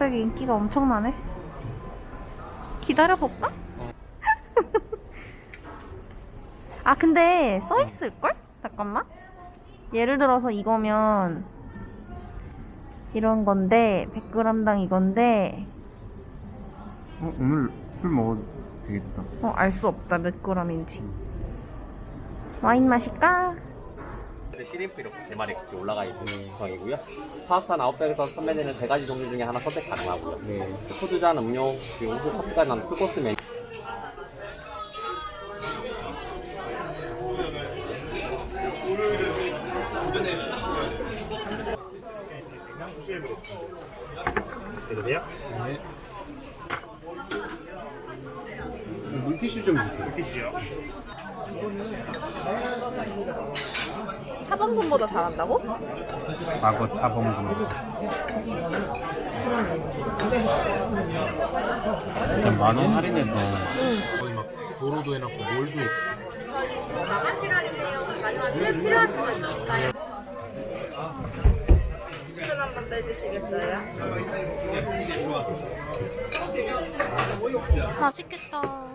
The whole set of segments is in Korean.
흑백이 인기가 엄청나네. 기다려볼까? 아, 근데 써있을걸? 잠깐만. 예를 들어서 이거면 이런 건데 100g당 이건데 어, 오늘 술 먹어도 되겠다. 어, 알 수 없다 몇 g인지. 와인 마실까? 네, 시림프 이렇게 세 마리 같이 올라가 있는 구성이고요. 파스타 아웃백에서 판매되는 세 가지 종류 중에 하나 선택 가능하고요. 네. 푸드잔 음료, 그리고 우수 커피까지 나는 풀코스 메뉴. 네. 물티슈 좀 주세요. 피시요. 차범근보다 잘한다고? 과거 차범근. 일단 만원 할인해서 거의 막 도로도 해놨고 몰도 한번 빼주시겠어요? 맛있겠다.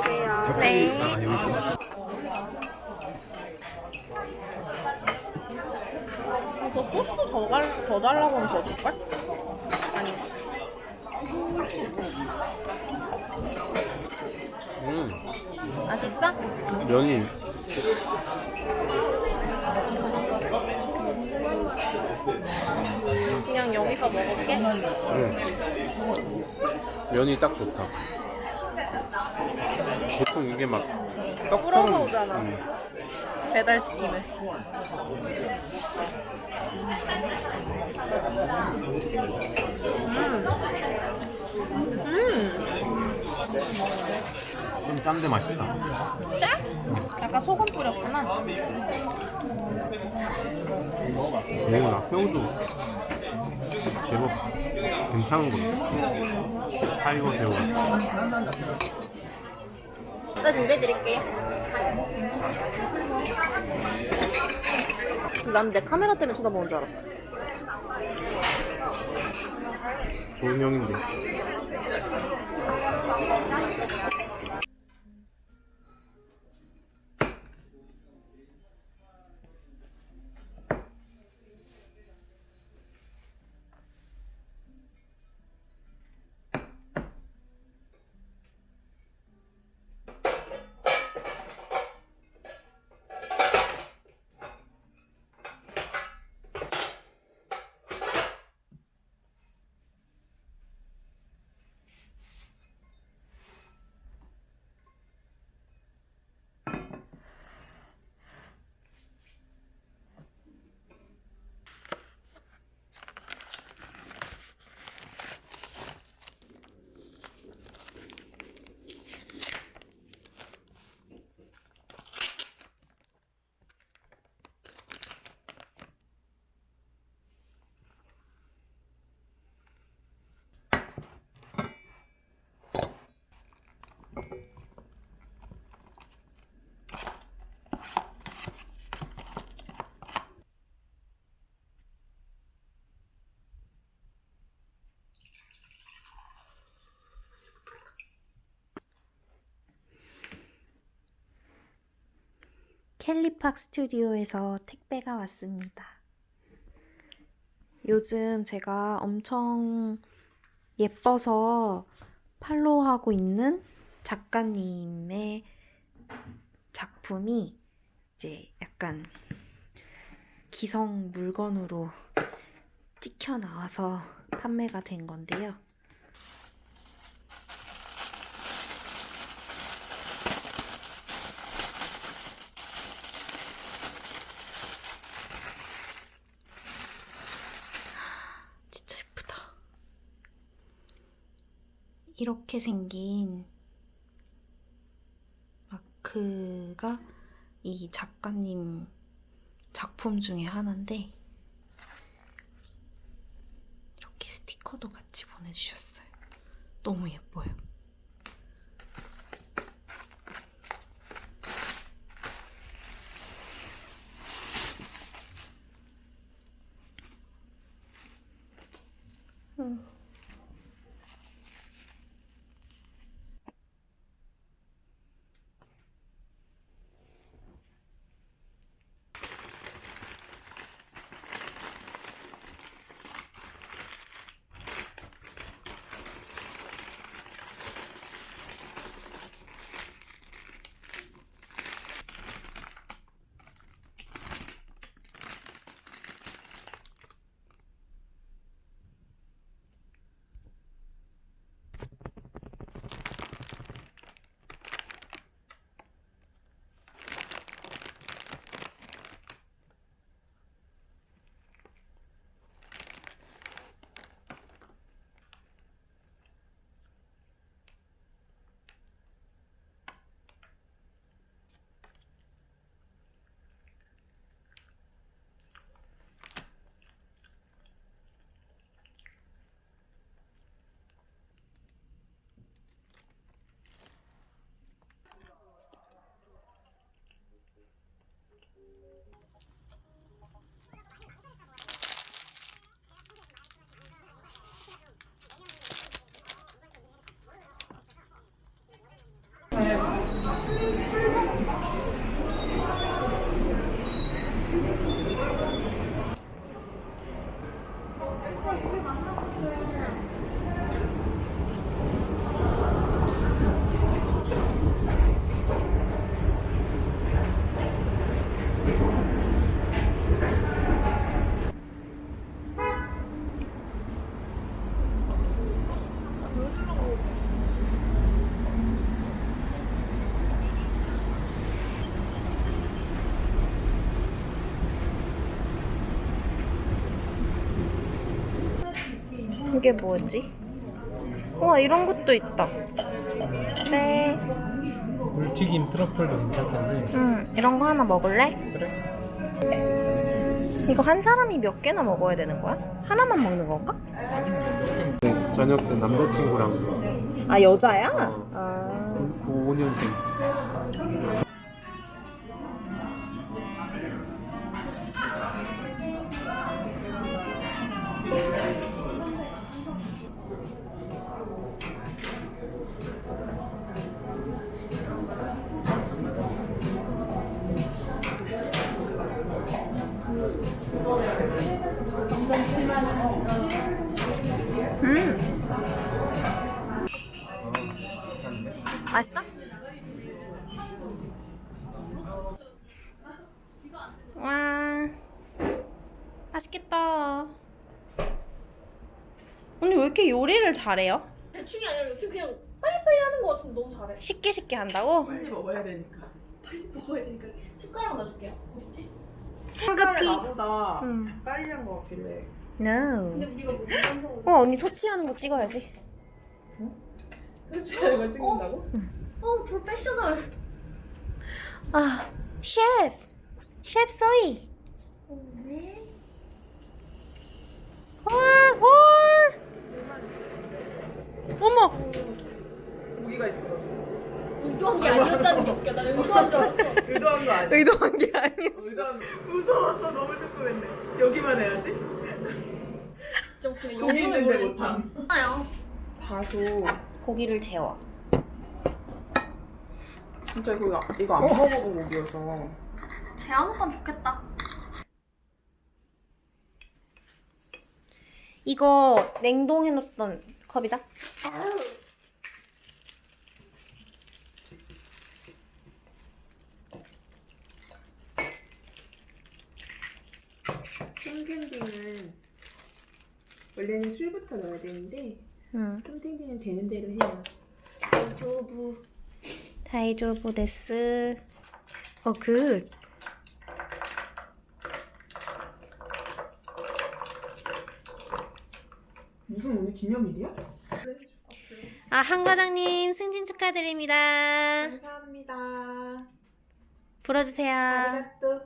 드세요. 네. 아. 너 소스 더, 갈, 더 달라고 하면 더 줄걸? 아닌가? 음 맛있어? 면이 그냥 여기서 먹을게. 음. 면이 딱 좋다. 보통 이게 막 떡처럼 오잖아. 음. 배달 시키면. 좀 짠데 맛있다. 짜? 약간 소금 뿌렸구나. 매우 나 새우도 제법 괜찮은 거 같아. 타이거 새우 같아. 이거 준비해드릴게요. 난 내 카메라 때문에 쳐다보는 줄 알았어. 좋은 형인데. 캘리팍 스튜디오에서 택배가 왔습니다. 요즘 제가 엄청 예뻐서 팔로우하고 있는 작가님의 작품이 이제 약간 기성 물건으로 찍혀 나와서 판매가 된 건데요. 진짜 예쁘다. 이렇게 생긴 마크가 이 작가님 작품 중에 하나인데 이렇게 스티커도 같이 보내주셨어요. 너무 예뻐요. Amen. 이게 뭐지? 와 이런 것도 있다. 네. 물튀김 트러플도 괜찮던데. 응 이런 거 하나 먹을래? 그래. 이거 한 사람이 몇 개나 먹어야 되는 거야? 하나만 먹는 건가? 네, 저녁 때 남자친구랑 아 여자야? 어. 아 95년생. 맛있어? 와 맛있겠다. 언니 왜 이렇게 요리를 잘해요? 대충이 아니라 요즘 그냥 빨리빨리 하는 거 같은데 너무 잘해. 쉽게 쉽게 한다고? 빨리 먹어야 되니까. 먹어야 되니까. 숟가락 놔줄게요. 어딨지? 황급히. 나보다 응. 빨리 한 거 같길래. No. 근데 우리가 뭐 못한다고. 어 언니 토치하는 거 찍어야지. 이걸 찍는다고? 어, 프로페셔널. 아 셰프 셰프 소이. 네. 헐 헐. 어머 고기가 있어. 의도한 게 아니었다는 게 웃겨. 나 의도한 줄 알았어. 의도한 거 아니야. 의도한 게 아니었어. 의도한 거. 무서웠어 너무 조금했네. 여기만 해야지. 진짜 웃기네. 고기 있는데 못함. 아요. 다소 고기를 재워. 진짜 이거 이거 안 먹어본 고기여서. 재한 오빠 좋겠다. 이거 냉동해놓던 컵이다. 통캔디는 원래는 술부터 넣어야 되는데 응. 통캔디는 되는 대로 해요. 다이조부. 다이조부 데스. 어 굿. 무슨 오늘 기념일이야? 아, 한 과장님 승진 축하드립니다. 감사합니다. 불어주세요. 아리가또.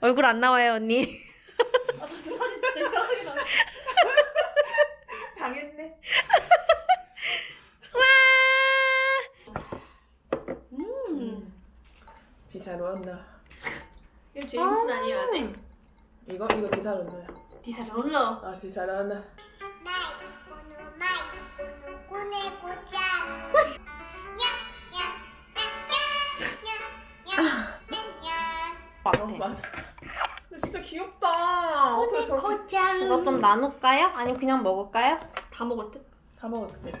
얼굴 안 나와요, 언니. 진짜 이상하게 나. 당 desarrollo. 이거 제임슨 아. 아니에요 아직? 이거 이거 desarrollo. 디사롤러. 아 desarrollo. 아, 어, 맞아. 근데 진짜 귀엽다. 어떻게 저렇게 이거 좀 나눌까요? 아니 그냥 먹을까요? 다 먹을 듯? 다 먹었대?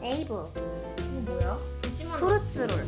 네이버 이거 뭐야? 심한 프루츠롤